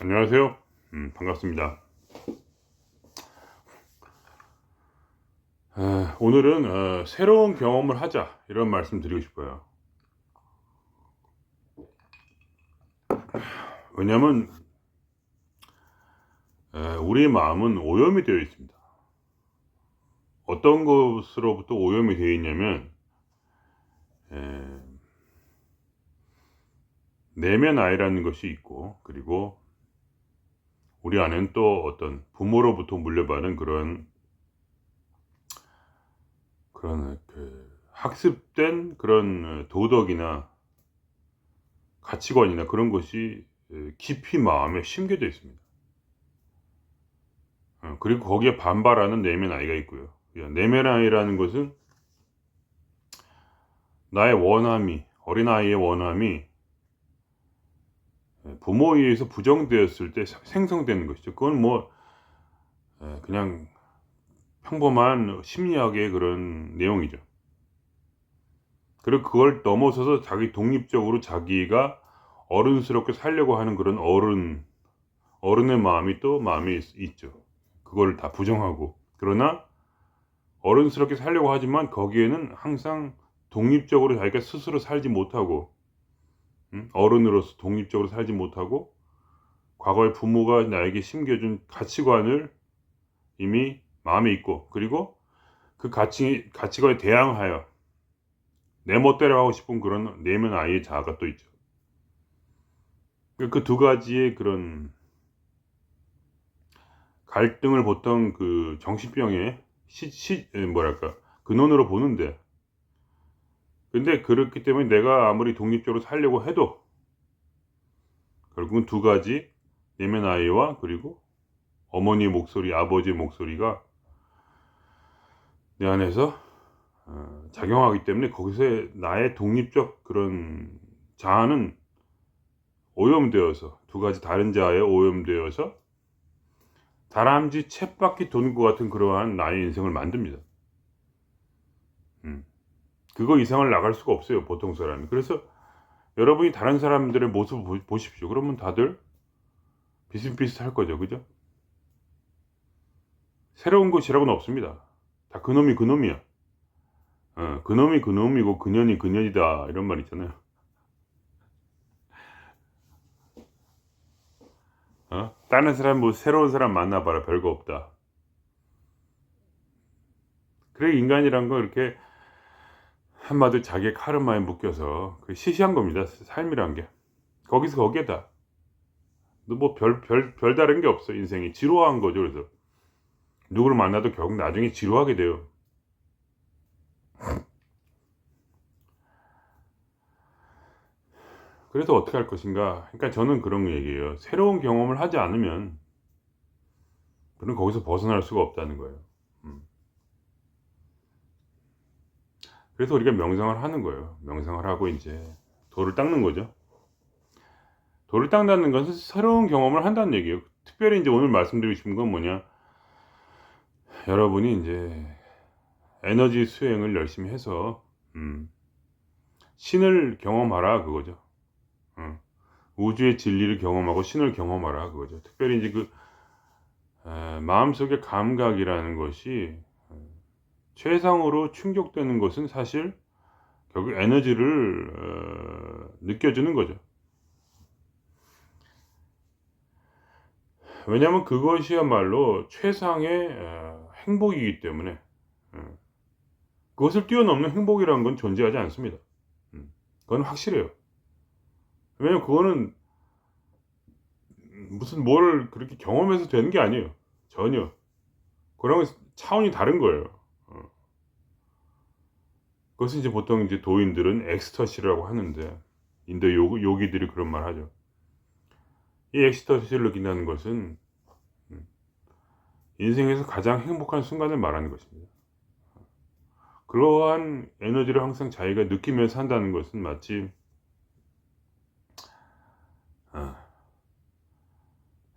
안녕하세요. 음, 반갑습니다. 아, 오늘은 어, 새로운 경험을 하자 이런 말씀 드리고 싶어요. 왜냐하면 에, 우리의 마음은 오염이 되어 있습니다. 어떤 것으로부터 오염이 되어 있냐면 에, 내면 아이라는 것이 있고 그리고 우리 안에는 또 어떤 부모로부터 물려받은 그런 그런 그 학습된 그런 도덕이나 가치관이나 그런 것이 깊이 마음에 심겨져 있습니다. 어, 그리고 거기에 반발하는 내면 아이가 있고요. 내면 아이라는 것은 나의 원함이 어린아이의 원함이 부모에 의해서 부정되었을 때 생성되는 것이죠. 그건 뭐 그냥 평범한 심리학의 그런 내용이죠. 그리고 그걸 넘어서서 자기 독립적으로 자기가 어른스럽게 살려고 하는 그런 어른 어른의 마음이 또 마음이 있, 죠 그걸 다 부정하고 그러나 어른스럽게 살려고 하지만 거기에는 항상 독립적으로 자기가 스스로 살지 못하고 어른으로서 독립적으로 살지 못하고 과거의 부모가 나에게 심겨준 가치관을 이미 마음에 있고 그리고 그 가치, 가치관에 대항하여 내 멋대로 하고 싶은 그런 내면 아이의 자아가 또 있죠. 그 두 가지의 그런 갈등을 보통 그 정신병의 시, 시, 뭐랄까, 근원으로 보는데 근데 그렇기 때문에 내가 아무리 독립적으로 살려고 해도 결국은 두 가지 내면 아이와 그리고 어머니의 목소리, 아버지의 목소리가 내 안에서 어, 작용하기 때문에 거기서 나의 독립적 그런 자아는 오염되어서 두 가지 다른 자아에 오염되어서 다람쥐 쳇바퀴 도는 것 같은 그러한 나의 인생을 만듭니다. 음. 그거 이상을 나갈 수가 없어요. 보통 사람이. 그래서 여러분이 다른 사람들의 모습을 보십시오. 그러면 다들 비슷비슷할 거죠. 그죠? 새로운 것이라고는 없습니다. 다 그놈이 그놈이야. 어, 그놈이 그놈이고 그년이 그년이다. 이런 말 있잖아요. 어? 다른 사람 뭐 새로운 사람 만나봐라. 별거 없다. 그래 인간이란 거 이렇게 한마디 자기의 카르마에 묶여서 그 시시한 겁니다. 삶이란 게. 거기서 거기에다. 뭐 별, 별, 별 다른 게 없어, 인생이. 지루한 거죠, 그래서. 누구를 만나도 결국 나중에 지루하게 돼요. 그래서 어떻게 할 것인가? 그러니까 저는 그런 얘기예요. 새로운 경험을 하지 않으면, 그는 거기서 벗어날 수가 없다는 거예요. 그래서 우리가 명상을 하는 거예요. 명상을 하고 이제 돌을 닦는 거죠. 돌을 닦는 것은 새로운 경험을 한다는 얘기예요. 특별히 이제 오늘 말씀드리고 싶은 건 뭐냐. 여러분이 이제 에너지 수행을 열심히 해서 음, 신을 경험하라 그거죠. 어, 우주의 진리를 경험하고 신을 경험하라 그거죠. 특별히 이제 그 에, 마음속의 감각이라는 것이 최상으로 충격되는 것은 사실 결국 에너지를 어, 느껴주는 거죠. 왜냐하면 그것이야말로 최상의 어, 행복이기 때문에 어, 그것을 뛰어넘는 행복이라는 건 존재하지 않습니다. 음, 그건 확실해요. 왜냐면 그거는 무슨 뭘 그렇게 경험해서 되는 게 아니에요. 전혀. 그런 차원이 다른 거예요. 그것은 이제 보통 이제 도인들은 엑스터시라고 하는데 인도 요, 요기들이 그런 말 하죠. 이 엑스터시를 느낀다는 것은 음, 인생에서 가장 행복한 순간을 말하는 것입니다. 그러한 에너지를 항상 자기가 느끼면서 산다는 것은 마치 아,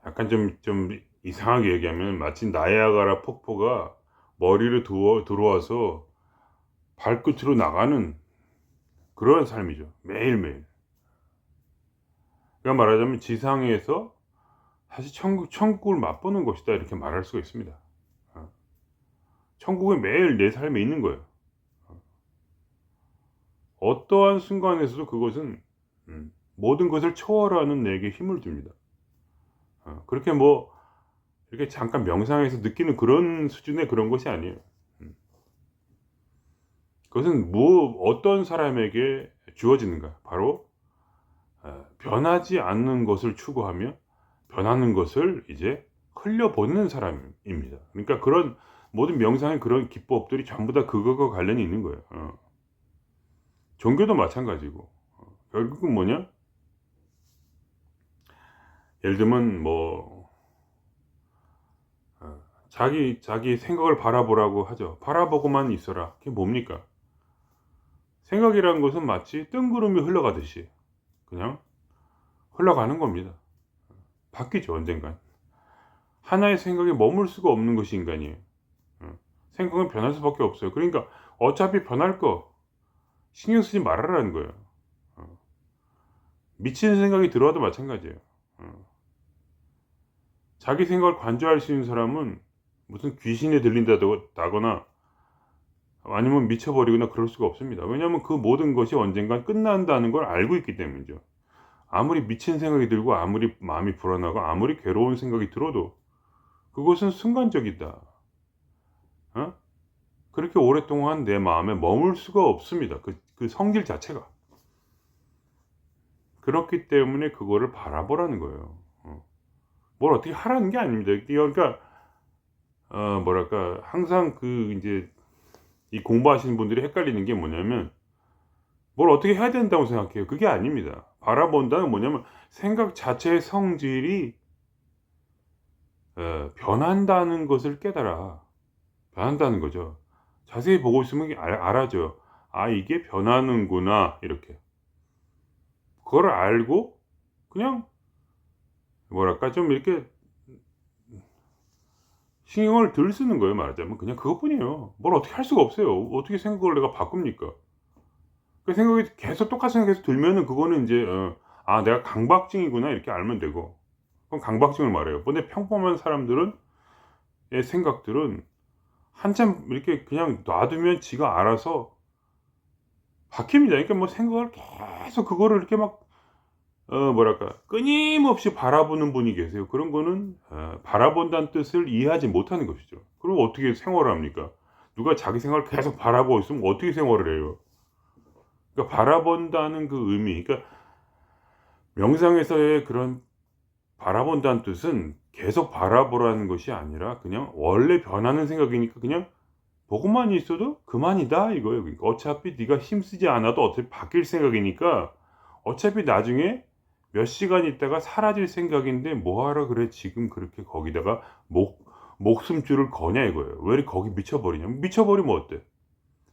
약간 좀, 좀 이상하게 얘기하면 마치 나야가라 폭포가 머리를 두어, 들어와서 발끝으로 나가는 그런 삶이죠. 매일매일. 그러니까 말하자면 지상에서 사실 천국, 천국을 맛보는 것이다 이렇게 말할 수가 있습니다. 어. 천국은 매일 내 삶에 있는 거예요. 어. 어떠한 순간에서도 그것은 음, 모든 것을 초월하는 내게 힘을 줍니다. 어, 그렇게 뭐 이렇게 잠깐 명상해서 느끼는 그런 수준의 그런 것이 아니에요. 음. 그것은 뭐 어떤 사람에게 주어지는가? 바로 어, 변하지 않는 것을 추구하며 변하는 것을 이제 흘려보내는 사람입니다. 그러니까 그런 모든 명상의 그런 기법들이 전부 다 그거가 관련이 있는 거예요. 어. 종교도 마찬가지고 어. 결국은 뭐냐? 예를 들면 뭐 어, 자기 자기 생각을 바라보라고 하죠. 바라보고만 있어라. 그게 뭡니까? 생각이라는 것은 마치 뜬구름이 흘러가듯이 그냥 흘러가는 겁니다. 바뀌죠 언젠간. 하나의 생각에 머물 수가 없는 것이 인간이에요. 어, 생각은 변할 수밖에 없어요. 그러니까 어차피 변할 거 신경 쓰지 말아라는 거예요. 어, 미치는 생각이 들어와도 마찬가지예요. 어. 자기 생각을 관조할 수 있는 사람은 무슨 귀신에 들린다거나 아니면 미쳐버리거나 그럴 수가 없습니다. 왜냐하면 그 모든 것이 언젠간 끝난다는 걸 알고 있기 때문이죠. 아무리 미친 생각이 들고 아무리 마음이 불안하고 아무리 괴로운 생각이 들어도 그것은 순간적이다. 어? 그렇게 오랫동안 내 마음에 머물 수가 없습니다. 그, 그 성질 자체가. 그렇기 때문에 그거를 바라보라는 거예요. 어. 뭘 어떻게 하라는 게 아닙니다. 그러니까 어, 뭐랄까 항상 그 이제 이 공부하시는 분들이 헷갈리는 게 뭐냐면 뭘 어떻게 해야 된다고 생각해요. 그게 아닙니다. 바라본다는 뭐냐면 생각 자체의 성질이 어, 변한다는 것을 깨달아. 변한다는 거죠. 자세히 보고 있으면 알, 알아져요. 아, 이게 변하는구나. 이렇게. 그걸 알고 그냥 뭐랄까 좀 이렇게 신경을 덜 쓰는 거예요 말하자면. 그냥 그것뿐이에요. 뭘 어떻게 할 수가 없어요. 어떻게 생각을 내가 바꿉니까? 그 생각이 계속 똑같은 생각이 계속 들면은 그거는 이제 어, 아 내가 강박증이구나 이렇게 알면 되고. 그럼 강박증을 말해요. 근데 평범한 사람들은 의 생각들은 한참 이렇게 그냥 놔두면 지가 알아서 바뀝니다. 그러니까 뭐 생각을 계속 그거를 이렇게 막 어, 뭐랄까, 끊임없이 바라보는 분이 계세요. 그런 거는, 어, 바라본다는 뜻을 이해하지 못하는 것이죠. 그럼 어떻게 생활을 합니까? 누가 자기 생활을 계속 바라보고 있으면 어떻게 생활을 해요? 그러니까 바라본다는 그 의미, 그러니까 명상에서의 그런 바라본다는 뜻은 계속 바라보라는 것이 아니라 그냥 원래 변하는 생각이니까 그냥 보고만 있어도 그만이다 이거예요. 그러니까 어차피 네가 힘쓰지 않아도 어차피 바뀔 생각이니까 어차피 나중에 몇 시간 있다가 사라질 생각인데 뭐하러 그래 지금 그렇게 거기다가 목 목숨줄을 거냐 이거예요. 왜 거기 미쳐버리냐? 미쳐버리면 어때?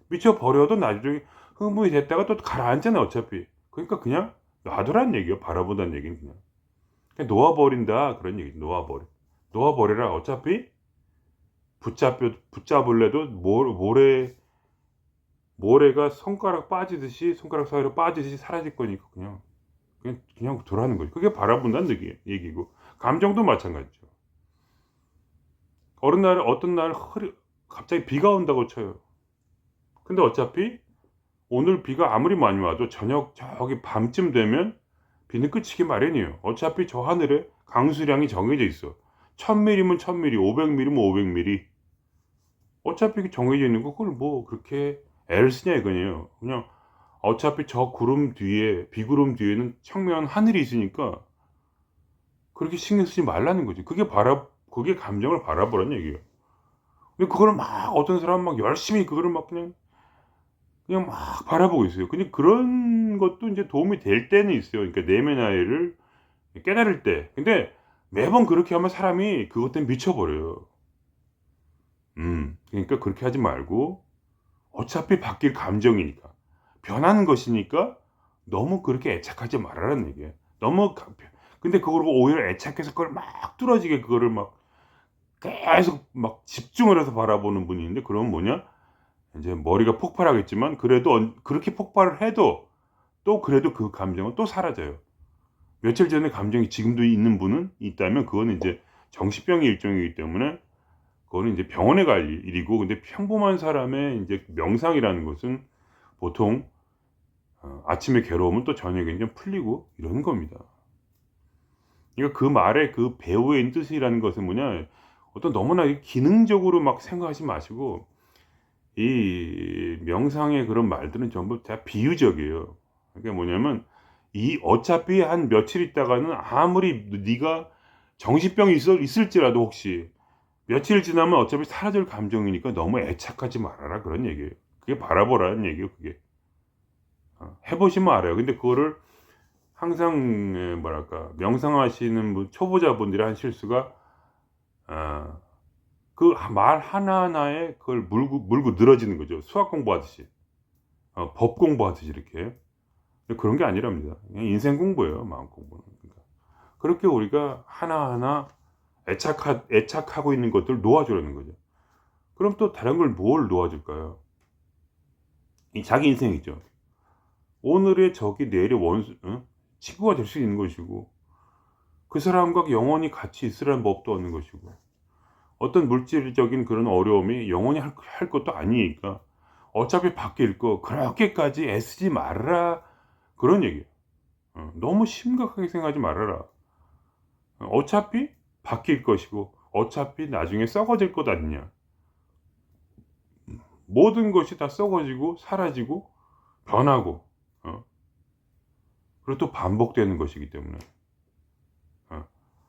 미쳐버려도 나중에 흥분이 됐다가 또 가라앉잖아 어차피. 그러니까 그냥 놔두란 얘기예요. 바라보다는 얘기는 그냥. 그냥 놓아버린다 그런 얘기. 놓아버려. 놓아버려라. 어차피 붙잡혀 붙잡을래도 모래 모래가 손가락 빠지듯이 손가락 사이로 빠지듯이 사라질 거니까 그냥 그냥, 그냥 돌아가는 거죠. 그게 바라본다는 얘기고 감정도 마찬가지죠. 어느 날 어떤 날 흐리, 갑자기 비가 온다고 쳐요. 근데 어차피 오늘 비가 아무리 많이 와도 저녁 저기 밤쯤 되면 비는 끝이기 마련이에요. 어차피 저 하늘에 강수량이 정해져 있어. 1000mm면 1000mm, 500mm면 500mm. 어차피 정해져 있는 거 그걸 뭐 그렇게 애를 쓰냐 이거네요. 그냥 어차피 저 구름 뒤에 비구름 뒤에는 청명한 하늘이 있으니까 그렇게 신경 쓰지 말라는 거지. 그게 바라 그게 감정을 바라보라는 얘기예요. 근데 그거를 막 어떤 사람은 막 열심히 그거를 막 그냥 그냥 막 바라보고 있어요. 근데 그런 것도 이제 도움이 될 때는 있어요. 그러니까 내면 아이를 깨달을 때. 근데 매번 그렇게 하면 사람이 그것 때문에 미쳐버려요. 음, 그러니까 그렇게 하지 말고 어차피 바뀔 감정이니까. 변하는 것이니까 너무 그렇게 애착하지 말아라는 얘기예요. 너무 근데 그걸 오히려 애착해서 그걸 막 뚫어지게 그거를 막 계속 막 집중을 해서 바라보는 분이 있는데 그러면 뭐냐? 이제 머리가 폭발하겠지만 그래도 그렇게 폭발을 해도 또 그래도 그 감정은 또 사라져요. 며칠 전에 감정이 지금도 있는 분은 있다면 그거는 이제 정신병의 일종이기 때문에 그거는 이제 병원에 갈 일- 일이고 근데 평범한 사람의 이제 명상이라는 것은 보통 어, 아침에 괴로우면 또 저녁에 이제 풀리고 이런 겁니다. 그러니까 그 말의 그 배우의 뜻이라는 것은 뭐냐 어떤 너무나 기능적으로 막 생각하지 마시고 이 명상의 그런 말들은 전부 다 비유적이에요. 그게 뭐냐면 이 어차피 한 며칠 있다가는 아무리 네가 정신병이 있을, 있을지라도 혹시 며칠 지나면 어차피 사라질 감정이니까 너무 애착하지 말아라 그런 얘기예요. 그게 바라보라는 얘기예요. 그게 어, 해보시면 알아요. 근데 그거를 항상 에, 뭐랄까 명상하시는 분, 초보자분들이 한 실수가 아, 그말 하나하나에 그걸 물고 물고 늘어지는 거죠. 수학 공부하듯이 어, 법 공부하듯이 이렇게 그런 게 아니랍니다. 인생 공부예요. 마음 공부는. 그러니까 그렇게 우리가 하나하나 애착하, 애착하고 있는 것들 놓아주라는 거죠. 그럼 또 다른 걸 뭘 놓아줄까요? 이 자기 인생이죠. 오늘의 적이 내일의 원수, 어? 친구가 될 수 있는 것이고, 그 사람과 영원히 같이 있으라는 법도 없는 것이고, 어떤 물질적인 그런 어려움이 영원히 할, 할 것도 아니니까, 어차피 바뀔 거, 그렇게까지 애쓰지 말아라. 그런 얘기예요. 어, 너무 심각하게 생각하지 말아라. 어, 어차피 바뀔 것이고 어차피 나중에 썩어질 것 아니냐. 모든 것이 다 썩어지고 사라지고 변하고 어? 그리고 또 반복되는 것이기 때문에 어?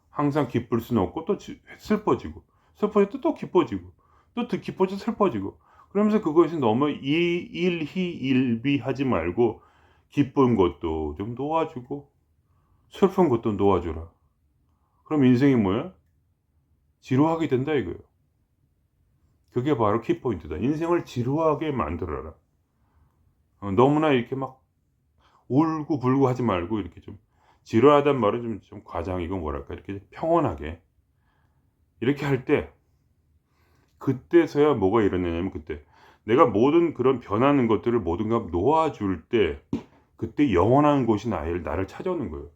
항상 기쁠 수는 없고 또 지- 슬퍼지고 슬퍼지고 또 기뻐지고 또더 기뻐져 슬퍼지고 그러면서 그것이 너무 일- 일희일비하지 말고 기쁜 것도 좀 놓아주고 슬픈 것도 놓아주라. 그럼 인생이 뭐야? 지루하게 된다 이거예요. 그게 바로 키포인트다. 인생을 지루하게 만들어라. 어, 너무나 이렇게 막 울고 불고 하지 말고 이렇게 좀 지루하단 말은 좀, 좀 과장이고 뭐랄까 이렇게 평온하게 이렇게 할 때 그때서야 뭐가 일어나냐면 그때 내가 모든 그런 변하는 것들을 모든가 놓아줄 때 그때 영원한 곳이 나를, 나를 찾아오는 거예요.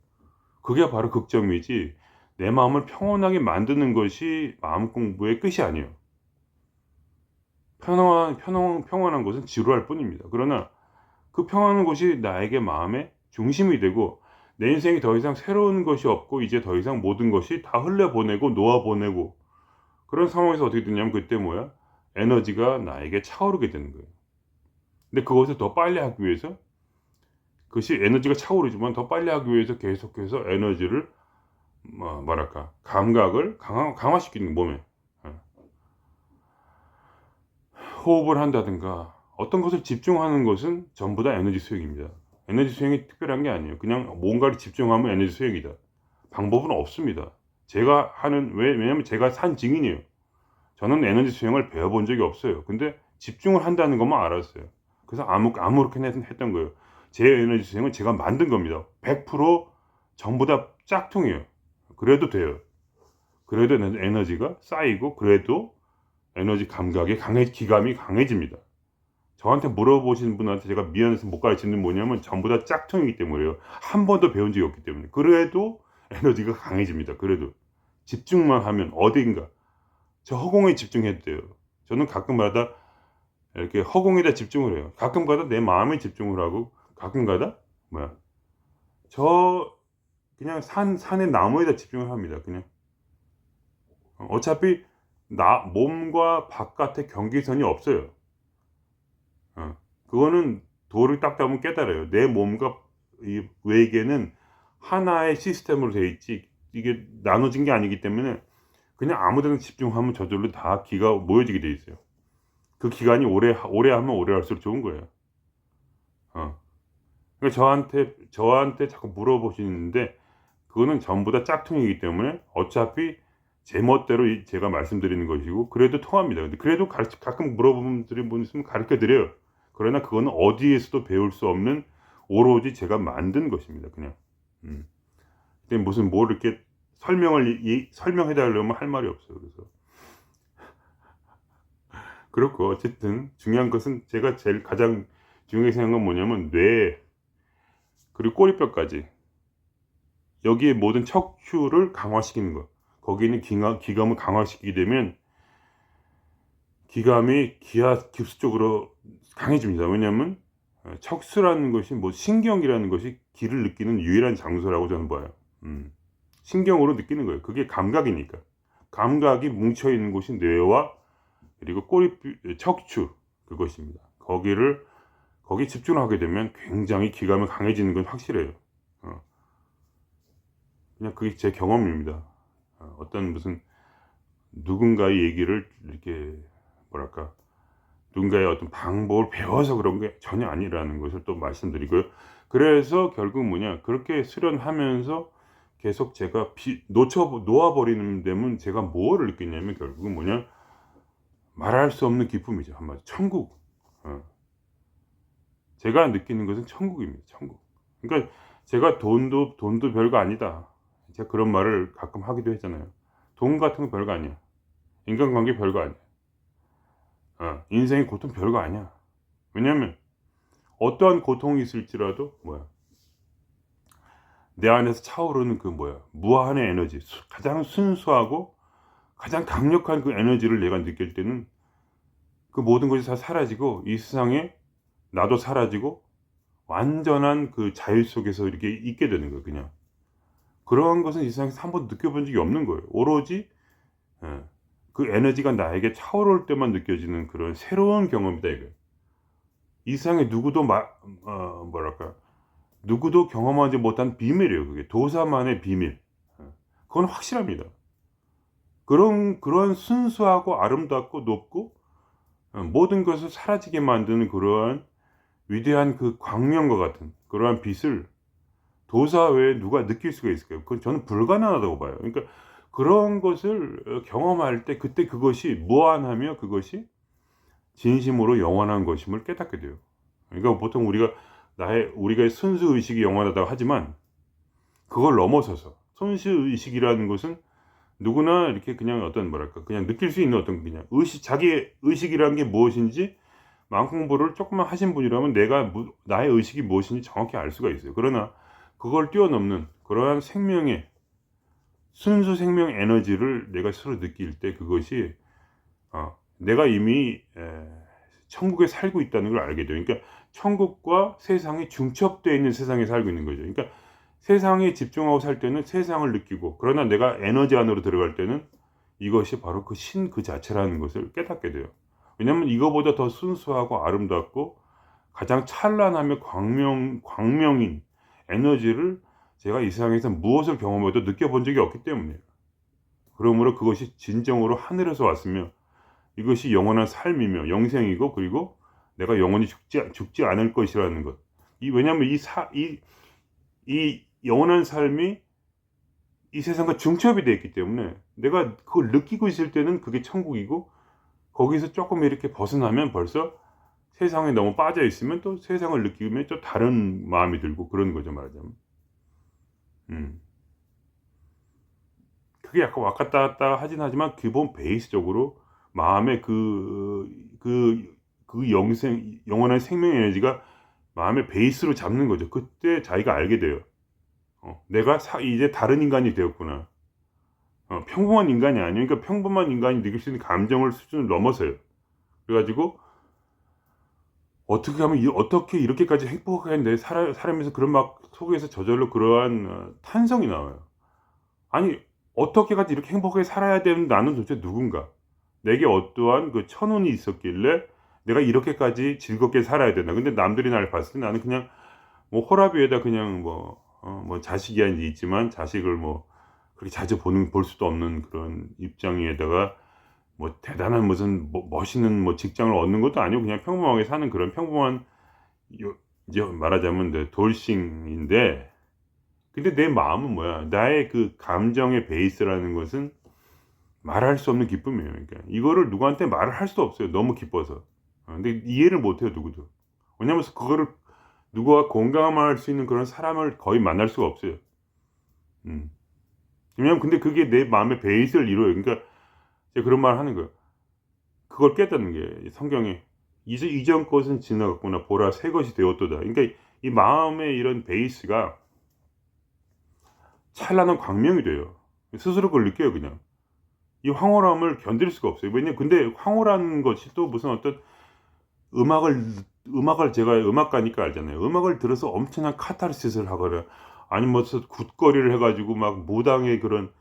그게 바로 극점이지 내 마음을 평온하게 만드는 것이 마음 공부의 끝이 아니에요. 평온한, 평온, 평온한 것은 지루할 뿐입니다. 그러나 그 평온한 것이 나에게 마음의 중심이 되고 내 인생이 더 이상 새로운 것이 없고 이제 더 이상 모든 것이 다 흘려보내고 놓아보내고 그런 상황에서 어떻게 되냐면 그때 뭐야? 에너지가 나에게 차오르게 되는 거예요. 근데 그것을 더 빨리 하기 위해서 그것이 에너지가 차오르지만 더 빨리 하기 위해서 계속해서 에너지를 뭐, 뭐랄까 감각을 강화, 강화시키는 몸에 예. 호흡을 한다든가 어떤 것을 집중하는 것은 전부 다 에너지 수행입니다. 에너지 수행이 특별한 게 아니에요. 그냥 뭔가를 집중하면 에너지 수행이다. 방법은 없습니다. 제가 하는 왜 왜냐면 제가 산 증인이에요. 저는 에너지 수행을 배워본 적이 없어요. 근데 집중을 한다는 것만 알았어요. 그래서 아무 아무렇게나 했던 거예요. 제 에너지 수행은 제가 만든 겁니다. 100% 전부 다 짝퉁이에요. 그래도 돼요. 그래도 에너지가 쌓이고 그래도 에너지 감각이 강해 기감이 강해집니다. 저한테 물어보신 분한테 제가 미안해서 못 가르치는 뭐냐면 전부 다 짝퉁이기 때문에요. 한 번도 배운 적이 없기 때문에. 그래도 에너지가 강해집니다. 그래도 집중만 하면 어딘가 저 허공에 집중해도 돼요. 저는 가끔가다 이렇게 허공에다 집중을 해요. 가끔가다 내 마음에 집중을 하고 가끔가다 뭐야 저 그냥 산 산의 나무에다 집중을 합니다. 그냥 어차피 나 몸과 바깥의 경계선이 없어요. 어, 그거는 돌을 닦다 보면 깨달아요. 내 몸과 이 외계는 하나의 시스템으로 되어 있지 이게 나눠진 게 아니기 때문에 그냥 아무데나 집중하면 저절로 다 기가 모여지게 돼 있어요. 그 기간이 오래 오래 하면 오래 할수록 좋은 거예요. 어. 그러니까 저한테 저한테 자꾸 물어보시는데 그거는 전부 다 짝퉁이기 때문에 어차피 제 멋대로 이- 제가 말씀드리는 것이고 그래도 통합니다. 근데 그래도 가르치, 가끔 물어보는 분 있으면 가르쳐 드려요. 그러나 그거는 어디에서도 배울 수 없는 오로지 제가 만든 것입니다. 그냥. 음. 근데 무슨 뭘 이렇게 설명을 이- 설명해 달라면 할 말이 없어요. 그래서 그렇고 어쨌든 중요한 것은 제가 제일 가장 중요하게 생각한 건 뭐냐면 뇌 그리고 꼬리뼈까지 여기에 모든 척추를 강화시키는 거. 거기 있는 기가, 기감을 강화시키게 되면 기감이 기하 깁스 쪽으로 강해집니다. 왜냐하면 어, 척수라는 것이 뭐 신경이라는 것이 기를 느끼는 유일한 장소라고 저는 봐요. 음. 신경으로 느끼는 거예요. 그게 감각이니까. 감각이 뭉쳐 있는 곳이 뇌와 그리고 꼬리 척추 그것입니다. 거기를 거기 집중하게 되면 굉장히 기감이 강해지는 건 확실해요. 어. 그냥 그게 제 경험입니다. 어, 어떤 무슨 누군가의 얘기를 이렇게 뭐랄까 누군가의 어떤 방법을 배워서 그런 게 전혀 아니라는 것을 또 말씀드리고요. 그래서 결국 뭐냐 그렇게 수련하면서 계속 제가 비, 놓쳐 놓아버리는 데면 제가 뭐를 느꼈냐면 결국은 뭐냐 말할 수 없는 기쁨이죠 한마디 천국. 어. 제가 느끼는 것은 천국입니다. 천국. 그러니까 제가 돈도 돈도 별거 아니다. 제가 그런 말을 가끔 하기도 했잖아요. 돈 같은 거 별거 아니야. 인간관계 별거 아니야. 어, 인생의 고통 별거 아니야. 왜냐면 어떠한 고통이 있을지라도 뭐야? 내 안에서 차오르는 그 뭐야? 무한의 에너지 가장 순수하고 가장 강력한 그 에너지를 내가 느낄 때는 그 모든 것이 다 사라지고 이 세상에 나도 사라지고 완전한 그 자유 속에서 이렇게 있게 되는 거예요 그냥. 그러한 것은 이 세상에서 한 번도 느껴본 적이 없는 거예요. 오로지 예, 그 에너지가 나에게 차오를 때만 느껴지는 그런 새로운 경험이다 이거예요 이 세상에 누구도 마, 어, 뭐랄까 누구도 경험하지 못한 비밀이에요. 그게 도사만의 비밀. 그건 확실합니다. 그런 그런 순수하고 아름답고 높고 어, 모든 것을 사라지게 만드는 그러한 위대한 그 광명과 같은 그러한 빛을 도사 외에 누가 느낄 수가 있을까요? 그건 저는 불가능하다고 봐요. 그러니까 그런 것을 어, 경험할 때 그때 그것이 무한하며 그것이 진심으로 영원한 것임을 깨닫게 돼요. 그러니까 보통 우리가 나의 우리가 순수 의식이 영원하다고 하지만 그걸 넘어서서 순수 의식이라는 것은 누구나 이렇게 그냥 어떤 뭐랄까 그냥 느낄 수 있는 어떤 그냥 의식 자기 의식이라는 게 무엇인지 마음 공부를 조금만 하신 분이라면 내가 나의 의식이 무엇인지 정확히 알 수가 있어요. 그러나 그걸 뛰어넘는 그러한 생명의 순수 생명 에너지를 내가 스스로 느낄 때 그것이 어, 내가 이미 에, 천국에 살고 있다는 걸 알게 돼요. 그러니까 천국과 세상이 중첩되어 있는 세상에 살고 있는 거죠. 그러니까 세상에 집중하고 살 때는 세상을 느끼고 그러나 내가 에너지 안으로 들어갈 때는 이것이 바로 그 신 그 자체라는 것을 깨닫게 돼요. 왜냐하면 이거보다 더 순수하고 아름답고 가장 찬란하며 광명 광명인 에너지를 제가 이 세상에서 무엇을 경험해도 느껴본 적이 없기 때문이에요. 그러므로 그것이 진정으로 하늘에서 왔으며 이것이 영원한 삶이며 영생이고 그리고 내가 영원히 죽지, 죽지 않을 것이라는 것. 이, 왜냐하면 이 사, 이, 이 영원한 삶이 이 세상과 중첩이 되어 있기 때문에 내가 그걸 느끼고 있을 때는 그게 천국이고 거기서 조금 이렇게 벗어나면 벌써 세상에 너무 빠져 있으면 또 세상을 느끼면 또 다른 마음이 들고 그런 거죠 말하자면. 음. 그게 약간 왔다 갔다 하진 하지만 기본 베이스적으로 마음의 그, 그, 그 영생, 영원한 생명 에너지가 마음의 베이스로 잡는 거죠. 그때 자기가 알게 돼요. 어, 내가 사, 이제 다른 인간이 되었구나. 어, 평범한 인간이 아니니까 그러니까 평범한 인간이 느낄 수 있는 감정을 수준을 넘어서요. 그래가지고 어떻게 하면 어떻게 이렇게까지 행복하겠는데 살아, 살면서 그런 막 속에서 저절로 그러한 어, 탄성이 나와요. 아니 어떻게까지 이렇게 행복하게 살아야 되는 나는 도대체 누군가? 내게 어떠한 그 천운이 있었길래 내가 이렇게까지 즐겁게 살아야 된다. 근데 남들이 날 봤을 때 나는 그냥 뭐 호라비에다 그냥 뭐, 어, 뭐 자식이 아닌지 있지만 자식을 뭐 그렇게 자주 보는, 볼 수도 없는 그런 입장에다가 뭐 대단한 무슨 뭐 멋있는 뭐 직장을 얻는 것도 아니고 그냥 평범하게 사는 그런 평범한 요, 이제 말하자면 돌싱인데 근데 내 마음은 뭐야? 나의 그 감정의 베이스라는 것은 말할 수 없는 기쁨이에요. 그러니까 이거를 누구한테 말을 할 수도 없어요. 너무 기뻐서. 어, 근데 이해를 못해요. 누구도. 왜냐면 그거를 누구와 공감할 수 있는 그런 사람을 거의 만날 수가 없어요. 음. 왜냐면 근데 그게 내 마음의 베이스를 이루어요. 그러니까 제가 그런 말 하는 거예요. 그걸 깨닫는 게 성경에 이제 이전 것은 지나갔구나 보라 새 것이 되었도다. 그러니까 이 마음의 이런 베이스가 찬란한 광명이 돼요. 스스로 그걸 느껴요, 그냥. 이 황홀함을 견딜 수가 없어요. 왜냐, 근데 황홀한 것이 또 무슨 어떤 음악을, 음악을 제가 음악가니까 알잖아요. 음악을 들어서 엄청난 카타르시스를 하거나, 아니면 무슨 굿거리를 해가지고 막 무당의 그런,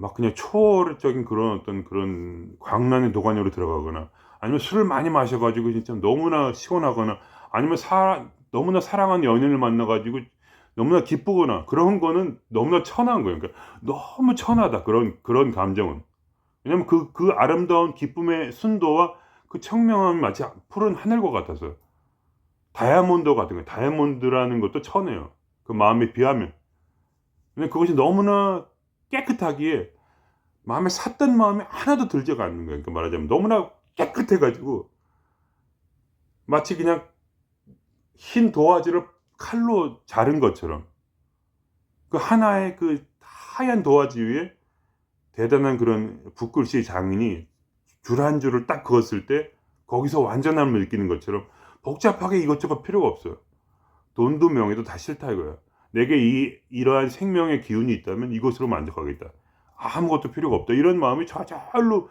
막 그냥 초월적인 그런 어떤 그런 광란의 도가니로 들어가거나, 아니면 술을 많이 마셔가지고 진짜 너무나 시원하거나, 아니면 사, 너무나 사랑하는 연인을 만나가지고 너무나 기쁘거나 그런 거는 너무나 천한 거예요. 그러니까 너무 천하다 그런 그런 감정은. 왜냐면 그그 아름다운 기쁨의 순도와 그 청명함이 마치 푸른 하늘과 같아서 다이아몬드 같은 거예요. 다이아몬드라는 것도 천해요. 그 마음에 비하면. 근데 그것이 너무나 깨끗하기에 마음에 샀던 마음이 하나도 들지가 않는 거예요. 그러니까 말하자면 너무나 깨끗해가지고 마치 그냥 흰 도화지를 칼로 자른 것처럼 그 하나의 그 하얀 도화지 위에 대단한 그런 붓글씨 장인이 줄 한 줄을 딱 그었을 때 거기서 완전함을 느끼는 것처럼 복잡하게 이것저것 필요가 없어요. 돈도 명예도 다 싫다 이거야. 내게 이 이러한 생명의 기운이 있다면 이것으로 만족하겠다. 아무것도 필요가 없다. 이런 마음이 저절로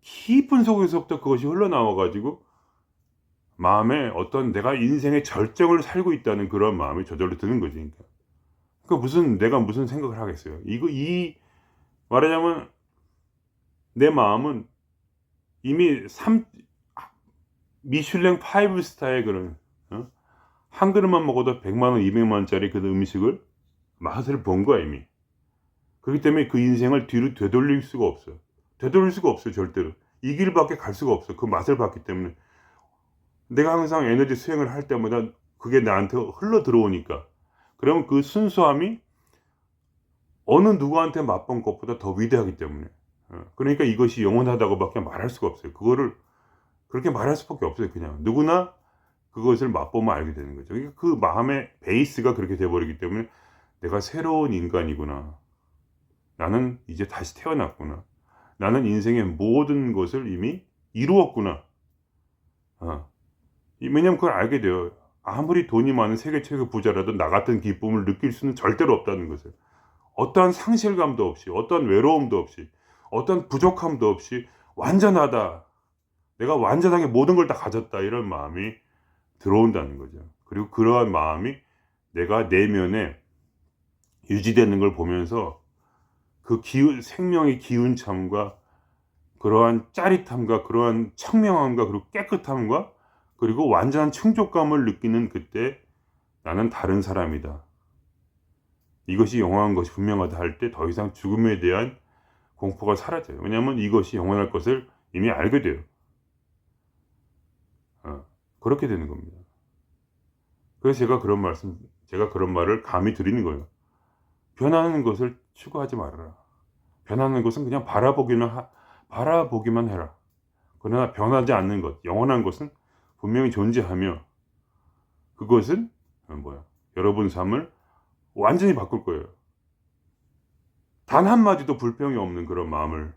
깊은 속에서부터 그것이 흘러나와 가지고 마음에 어떤 내가 인생의 절정을 살고 있다는 그런 마음이 저절로 드는 거지. 그러니까. 그 무슨 내가 무슨 생각을 하겠어요. 이거 이 말하자면 내 마음은 이미 3 미슐랭 5 스타의 그런 어? 한 그릇만 먹어도 100만 원, 200만 원짜리 그 음식을 맛을 본 거야 이미. 그렇기 때문에 그 인생을 뒤로 되돌릴 수가 없어요. 되돌릴 수가 없어요 절대로. 이 길밖에 갈 수가 없어. 그 맛을 봤기 때문에. 내가 항상 에너지 수행을 할 때마다 그게 나한테 흘러 들어오니까 그러면 그 순수함이 어느 누구한테 맛본 것보다 더 위대하기 때문에 어, 그러니까 이것이 영원하다고밖에 말할 수가 없어요 그거를 그렇게 말할 수밖에 없어요 그냥 누구나 그것을 맛보면 알게 되는 거죠 그러니까 그 마음의 베이스가 그렇게 돼버리기 때문에 내가 새로운 인간이구나 나는 이제 다시 태어났구나 나는 인생의 모든 것을 이미 이루었구나 어. 왜냐면 그걸 알게 돼요. 아무리 돈이 많은 세계 최고 부자라도 나 같은 기쁨을 느낄 수는 절대로 없다는 것을. 어떠한 상실감도 없이, 어떠한 외로움도 없이, 어떠한 부족함도 없이 완전하다. 내가 완전하게 모든 걸 다 가졌다. 이런 마음이 들어온다는 거죠. 그리고 그러한 마음이 내가 내면에 유지되는 걸 보면서 그 기운, 생명의 기운 참과 그러한 짜릿함과 그러한 청명함과 그리고 깨끗함과 그리고 완전한 충족감을 느끼는 그때 나는 다른 사람이다. 이것이 영원한 것이 분명하다 할 때 더 이상 죽음에 대한 공포가 사라져요. 왜냐하면 이것이 영원할 것을 이미 알게 돼요. 어, 그렇게 되는 겁니다. 그래서 제가 그런 말씀, 제가 그런 말을 감히 드리는 거예요. 변하는 것을 추구하지 말아라. 변하는 것은 그냥 바라보기만, 하, 바라보기만 해라. 그러나 변하지 않는 것, 영원한 것은 분명히 존재하며 그것은 뭐야 여러분 삶을 완전히 바꿀 거예요. 단 한마디도 불평이 없는 그런 마음을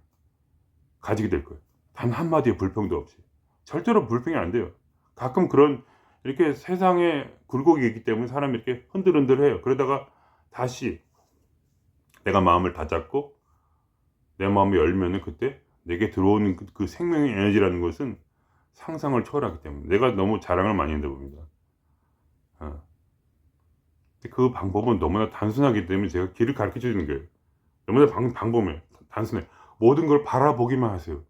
가지게 될 거예요. 단 한마디의 불평도 없이. 절대로 불평이 안 돼요. 가끔 그런 이렇게 세상에 굴곡이 있기 때문에 사람이 이렇게 흔들흔들해요. 그러다가 다시 내가 마음을 다잡고 내 마음을 열면은 그때 내게 들어오는 그, 그 생명의 에너지라는 것은 상상을 초월하기 때문에 내가 너무 자랑을 많이 한다 봅니다. 어. 그 방법은 너무나 단순하기 때문에 제가 길을 가르쳐 주는 거예요. 너무나 방, 방법에 단순해. 모든 걸 바라보기만 하세요.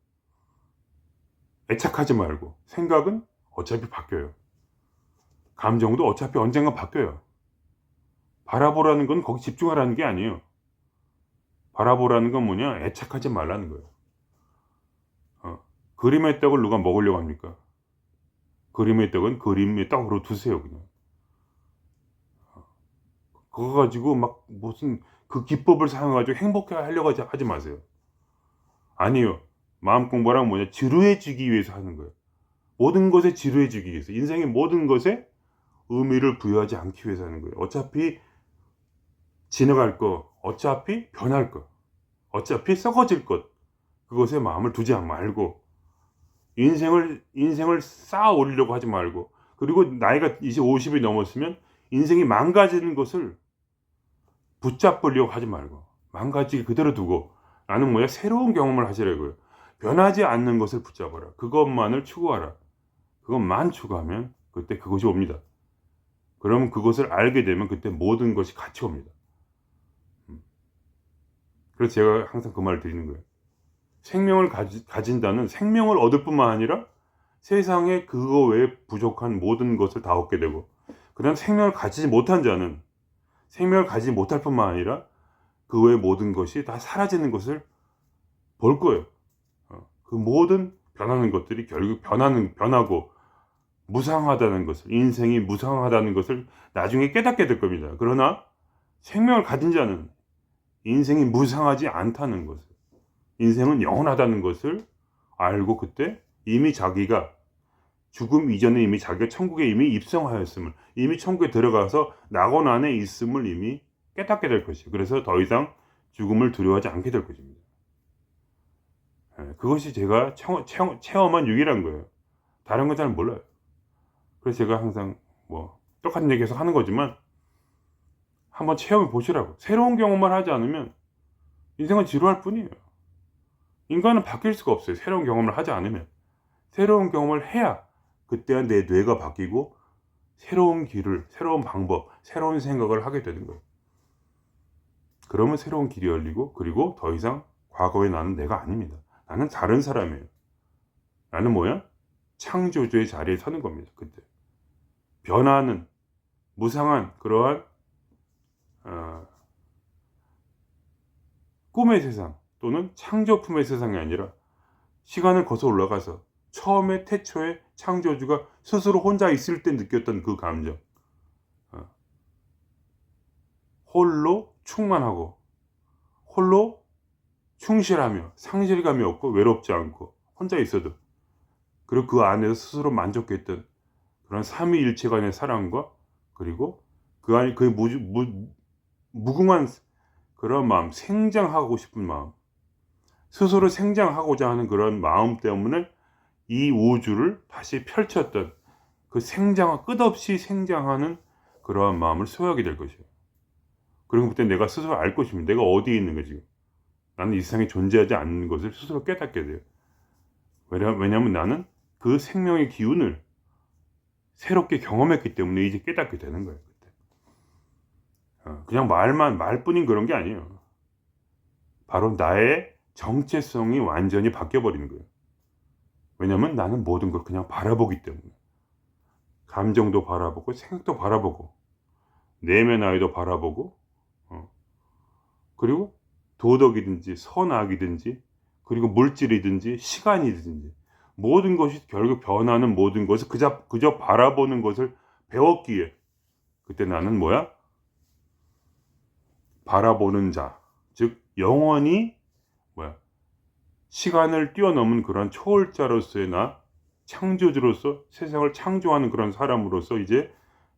애착하지 말고 생각은 어차피 바뀌어요. 감정도 어차피 언젠가 바뀌어요. 바라보라는 건 거기 집중하라는 게 아니에요. 바라보라는 건 뭐냐? 애착하지 말라는 거예요. 그림의 떡을 누가 먹으려고 합니까? 그림의 떡은 그림의 떡으로 두세요, 그냥. 그거 가지고 막 무슨 그 기법을 사용해가지고 행복해 하려고 하지 마세요. 아니요. 마음 공부랑 뭐냐? 지루해지기 위해서 하는 거예요. 모든 것에 지루해지기 위해서. 인생의 모든 것에 의미를 부여하지 않기 위해서 하는 거예요. 어차피 지나갈 거, 어차피 변할 거, 어차피 썩어질 것, 그것에 마음을 두지 말고 인생을 인생을 쌓아 올리려고 하지 말고 그리고 나이가 이제 50이 넘었으면 인생이 망가지는 것을 붙잡으려고 하지 말고 망가지게 그대로 두고 나는 뭐야 새로운 경험을 하시라고요. 변하지 않는 것을 붙잡아라. 그것만을 추구하라. 그것만 추구하면 그때 그것이 옵니다. 그러면 그것을 알게 되면 그때 모든 것이 같이 옵니다. 음. 그래서 제가 항상 그 말을 드리는 거예요. 생명을 가지, 가진다는 생명을 얻을 뿐만 아니라 세상에 그거 외에 부족한 모든 것을 다 얻게 되고 그 다음 생명을 가지지 못한 자는 생명을 가지지 못할 뿐만 아니라 그 외의 모든 것이 다 사라지는 것을 볼 거예요. 어, 그 모든 변하는 것들이 결국 변하는 변하고 무상하다는 것을 인생이 무상하다는 것을 나중에 깨닫게 될 겁니다. 그러나 생명을 가진 자는 인생이 무상하지 않다는 것을 인생은 영원하다는 것을 알고 그때 이미 자기가 죽음 이전에 이미 자기가 천국에 이미 입성하였음을 이미 천국에 들어가서 낙원 안에 있음을 이미 깨닫게 될 것이요. 그래서 더 이상 죽음을 두려워하지 않게 될 것입니다. 예, 그것이 제가 체험, 체험, 체험한 유일한 거예요. 다른 건 잘 몰라요. 그래서 제가 항상 뭐 똑같은 얘기 계속 하는 거지만 한번 체험해 보시라고. 새로운 경험을 하지 않으면 인생은 지루할 뿐이에요. 인간은 바뀔 수가 없어요. 새로운 경험을 하지 않으면. 새로운 경험을 해야 그때야 내 뇌가 바뀌고 새로운 길을, 새로운 방법, 새로운 생각을 하게 되는 거예요. 그러면 새로운 길이 열리고 그리고 더 이상 과거의 나는 내가 아닙니다. 나는 다른 사람이에요. 나는 뭐야? 창조주의 자리에 서는 겁니다. 그때. 변화는 무상한 그러한 어, 꿈의 세상 또는 창조품의 세상이 아니라 시간을 거쳐 올라가서 처음에 태초에 창조주가 스스로 혼자 있을 때 느꼈던 그 감정. 어, 홀로 충만하고 홀로 충실하며 상실감이 없고 외롭지 않고 혼자 있어도 그리고 그 안에서 스스로 만족했던 그런 삼위일체 간의 사랑과 그리고 그 안에 그 무, 무, 무궁한 그런 마음 생장하고 싶은 마음 스스로 생장하고자 하는 그런 마음 때문에 이 우주를 다시 펼쳤던 그 생장 끝없이 생장하는 그러한 마음을 소유하게 될 것이에요. 그리고 그때 내가 스스로 알 것입니다. 내가 어디에 있는 거지? 나는 이 세상에 존재하지 않는 것을 스스로 깨닫게 돼요. 왜냐, 왜냐하면 나는 그 생명의 기운을 새롭게 경험했기 때문에 이제 깨닫게 되는 거예요. 그때. 어, 그냥 말만 말뿐인 그런 게 아니에요. 바로 나의 정체성이 완전히 바뀌어 버리는 거예요. 왜냐하면 나는 모든 걸 그냥 바라보기 때문에 감정도 바라보고 생각도 바라보고 내면 아이도 바라보고 어. 그리고 도덕이든지 선악이든지 그리고 물질이든지 시간이든지 모든 것이 결국 변하는 모든 것을 그저, 그저 바라보는 것을 배웠기에 그때 나는 뭐야? 바라보는 자, 즉 영원히 뭐야? 시간을 뛰어넘은 그런 초월자로서의 나, 창조주로서 세상을 창조하는 그런 사람으로서 이제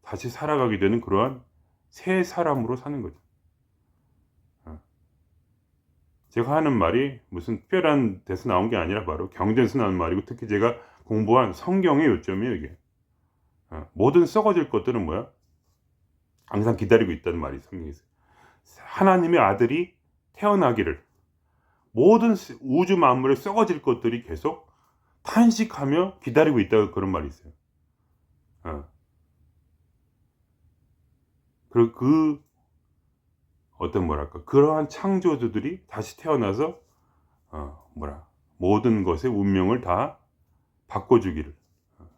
다시 살아가게 되는 그러한 새 사람으로 사는 거죠. 어. 제가 하는 말이 무슨 특별한 데서 나온 게 아니라 바로 경전에서 나온 말이고 특히 제가 공부한 성경의 요점이에요 이게. 어. 모든 썩어질 것들은 뭐야? 항상 기다리고 있다는 말이 성경에 있어요. 하나님의 아들이 태어나기를 모든 우주 만물에 썩어질 것들이 계속 탄식하며 기다리고 있다 그런 말이 있어요. 어. 그리고 그 어떤 뭐랄까 그러한 창조주들이 다시 태어나서 어, 뭐라 모든 것의 운명을 다 바꿔주기를 어.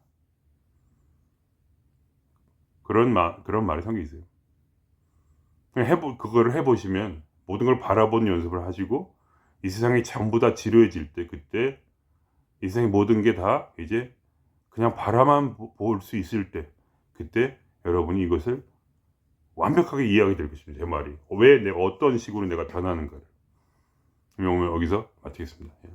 그런 말 그런 말이 성경에 있어요. 해보 그거를 해보시면 모든 걸 바라보는 연습을 하시고 이 세상이 전부 다 지루해질 때 그때 이 세상의 모든 게 다 이제 그냥 바라만 볼 수 있을 때 그때 여러분이 이것을 완벽하게 이해하게 될 것입니다. 제 말이 왜 내가 어떤 식으로 내가 변하는가를. 오늘 여기서 마치겠습니다. 예.